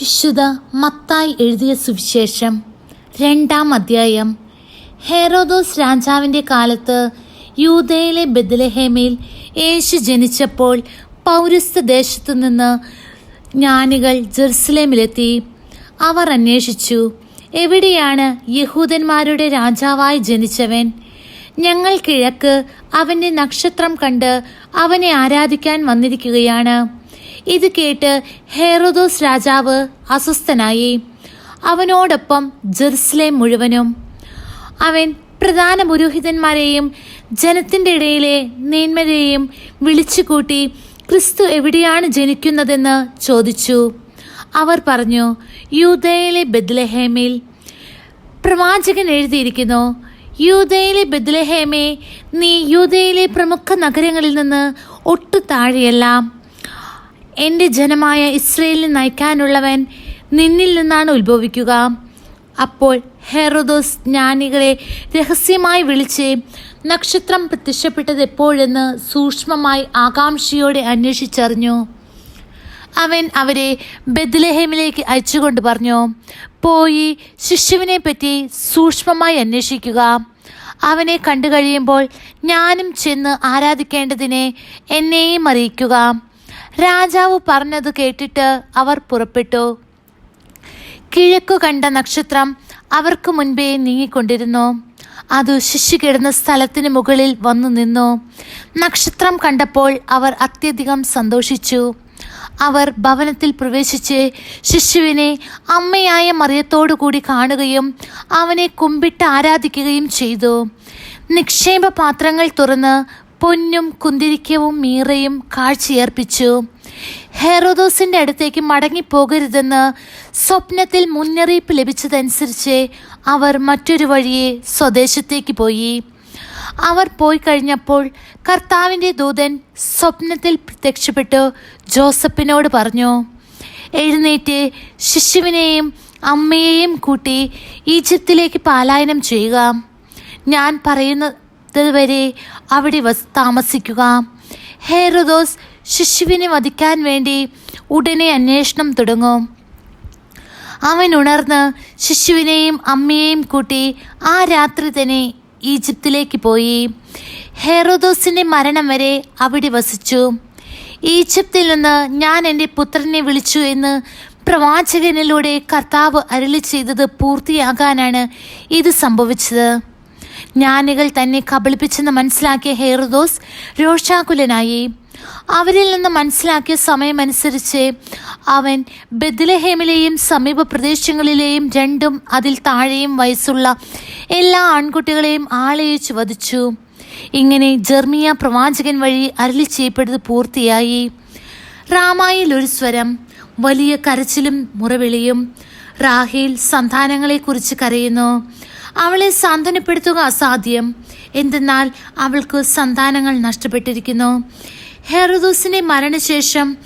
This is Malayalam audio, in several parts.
വിശുദ്ധ മത്തായി എഴുതിയ സുവിശേഷം രണ്ടാം അധ്യായം. ഹെറോദോസ് രാജാവിന്റെ കാലത്ത് യൂതയിലെ ബദലഹേമിൽ യേശു ജനിച്ചപ്പോൾ പൗരസ്ത്യ ദേശത്തു നിന്ന് ജ്ഞാനികൾ ജെറുസലേമിലെത്തി. അവർ അന്വേഷിച്ചു എവിടെയാണ് യഹൂദന്മാരുടെ രാജാവായി ജനിച്ചവൻ? ഞങ്ങൾ കിഴക്ക് അവന്റെ നക്ഷത്രം കണ്ട് അവനെ ആരാധിക്കാൻ വന്നിരിക്കുകയാണ്. ഇത് കേട്ട് ഹെറോദോസ് രാജാവ് അസ്വസ്ഥനായി. അവനോടൊപ്പം ജെറുസലേം മുഴുവനും. അവൻ പ്രധാന പുരോഹിതന്മാരെയും ജനത്തിന്റെ ഇടയിലെ നേന്മരെയും വിളിച്ചുകൂട്ടി ക്രിസ്തു എവിടെയാണ് ജനിക്കുന്നതെന്ന് ചോദിച്ചു. അവർ പറഞ്ഞു യൂതയിലെ ബദ്ലഹേമിൽ പ്രവാചകൻ എഴുതിയിരിക്കുന്നു യൂതയിലെ ബദ്ലഹേമേ നീ യൂതയിലെ പ്രമുഖ നഗരങ്ങളിൽ നിന്ന് ഒട്ടു താഴെയല്ല. എന്റെ ജനമായ ഇസ്രയേലിനെ നയിക്കാനുള്ളവൻ നിന്നിൽ നിന്നാണ് ഉത്ഭവിക്കുക. അപ്പോൾ ഹെറോദോസ് ജ്ഞാനികളെ രഹസ്യമായി വിളിച്ച് നക്ഷത്രം പ്രത്യക്ഷപ്പെട്ടത് എപ്പോഴെന്ന് സൂക്ഷ്മമായി ആകാംക്ഷയോടെ അന്വേഷിച്ചറിഞ്ഞു. അവൻ അവരെ ബദ്ലഹേമിലേക്ക് അയച്ചുകൊണ്ട് പറഞ്ഞു പോയി ശിശുവിനെ പറ്റി സൂക്ഷ്മമായി അന്വേഷിക്കുക. അവനെ കണ്ടു കഴിയുമ്പോൾ ഞാനും ചെന്ന് ആരാധിക്കേണ്ടതിനെ എന്നെയും അറിയിക്കുക. രാജാവ് പറഞ്ഞത് കേട്ടിട്ട് അവർ പുറപ്പെട്ടു. കിഴക്കു കണ്ട നക്ഷത്രം അവർക്ക് മുൻപേ നീങ്ങിക്കൊണ്ടിരുന്നു. അത് ശിശു കിടന്ന സ്ഥലത്തിന് മുകളിൽ വന്നു നിന്നു. നക്ഷത്രം കണ്ടപ്പോൾ അവർ അത്യധികം സന്തോഷിച്ചു. അവർ ഭവനത്തിൽ പ്രവേശിച്ച് ശിശുവിനെ അമ്മയായ മറിയത്തോടുകൂടി കാണുകയും അവനെ കുമ്പിട്ട് ആരാധിക്കുകയും ചെയ്തു. നിക്ഷേപ പാത്രങ്ങൾ തുറന്ന് പൊന്നും കുന്തിരിക്കവും മീറയും കാഴ്ചയേർപ്പിച്ചു. ഹെറോദോസിന്റെ അടുത്തേക്ക് മടങ്ങിപ്പോകരുതെന്ന് സ്വപ്നത്തിൽ മുന്നറിയിപ്പ് ലഭിച്ചതനുസരിച്ച് അവർ മറ്റൊരു വഴിയെ സ്വദേശത്തേക്ക് പോയി. അവർ പോയി കഴിഞ്ഞപ്പോൾ കർത്താവിന്റെ ദൂതൻ സ്വപ്നത്തിൽ പ്രത്യക്ഷപ്പെട്ടു ജോസഫിനോട് പറഞ്ഞു എഴുന്നേറ്റ് ശിശുവിനെയും അമ്മയെയും കൂട്ടി ഈജിപ്തിലേക്ക് പാലായനം ചെയ്യുക. ഞാൻ പറയുന്നത് വരെ അവിടെ വസ് താമസിക്കുക. ഹേറോദോസ് ശിശുവിനെ വധിക്കാൻ വേണ്ടി ഉടനെ അന്വേഷണം തുടങ്ങും. അവൻ ഉണർന്ന് ശിശുവിനെയും അമ്മയെയും കൂട്ടി ആ രാത്രി തന്നെ ഈജിപ്തിലേക്ക് പോയി. ഹേറോദോസിന്റെ മരണം വരെ അവിടെ വസിച്ചു. ഈജിപ്തിൽ നിന്ന് ഞാൻ എന്റെ പുത്രനെ വിളിച്ചു എന്ന് പ്രവാചകനിലൂടെ കർത്താവ് അരളി ചെയ്തത് പൂർത്തിയാകാനാണ് ഇത് സംഭവിച്ചത്. ജ്ഞാനികൾ തന്നെ കബളിപ്പിച്ചെന്ന് മനസ്സിലാക്കിയ ഹെയർദോസ് രോഷാകുലനായി. അവരിൽ നിന്ന് മനസ്സിലാക്കിയ സമയമനുസരിച്ച് അവൻ ബദലഹേമിലെയും സമീപ പ്രദേശങ്ങളിലെയും രണ്ടും അതിൽ താഴെയും വയസ്സുള്ള എല്ലാ ആൺകുട്ടികളെയും ആളയച്ചു വധിച്ചു ഇങ്ങനെ ജർമിയ പ്രവാചകൻ വഴി അരളി ചെയ്യപ്പെട്ടത് പൂർത്തിയായി. റാമായിൽ ഒരു സ്വരം വലിയ കരച്ചിലും മുറവിളിയും റാഹേൽ സന്താനങ്ങളെക്കുറിച്ച് കരയുന്നു. അവളെ സാന്ത്വനപ്പെടുത്തുക അസാധ്യം. എന്തെന്നാൽ അവൾക്ക് സന്താനങ്ങൾ നഷ്ടപ്പെട്ടിരിക്കുന്നു. ഹെറുദൂസിന്റെ മരണശേഷം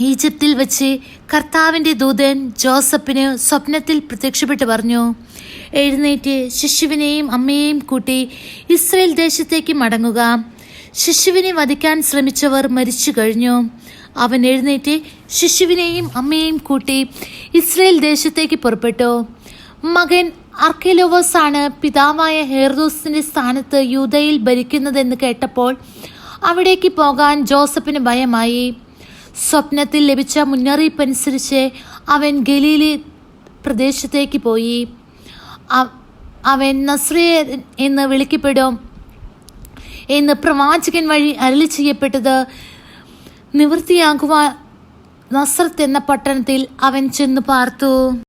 ഈജിപ്തിൽ വച്ച് കർത്താവിന്റെ ദൂതൻ ജോസഫിന് സ്വപ്നത്തിൽ പ്രത്യക്ഷപ്പെട്ട് പറഞ്ഞു എഴുന്നേറ്റ് ശിശുവിനെയും അമ്മയെയും കൂട്ടി ഇസ്രയേൽ ദേശത്തേക്ക് മടങ്ങുക. ശിശുവിനെ വധിക്കാൻ ശ്രമിച്ചവർ മരിച്ചു കഴിഞ്ഞു. അവൻ എഴുന്നേറ്റ് ശിശുവിനെയും അമ്മയെയും കൂട്ടി ഇസ്രയേൽ ദേശത്തേക്ക് പുറപ്പെട്ടു. മകൻ അർക്കേലോവസ് ആണ് പിതാവായ ഹെർദോസിന്റെ സ്ഥാനത്ത് യൂതയിൽ ഭരിക്കുന്നതെന്ന് കേട്ടപ്പോൾ അവിടേക്ക് പോകാൻ ജോസഫിന് ഭയമായി. സ്വപ്നത്തിൽ ലഭിച്ച മുന്നറിയിപ്പനുസരിച്ച് അവൻ ഗലീലി പ്രദേശത്തേക്ക് പോയി. അവൻ നസ്രിയ എന്ന് വിളിക്കപ്പെടും എന്ന് പ്രവാചകൻ വഴി അരളി ചെയ്യപ്പെട്ടത് നിവൃത്തിയാകുവാൻ നസ്രത്ത് എന്ന പട്ടണത്തിൽ അവൻ ചെന്ന് പാർത്തു.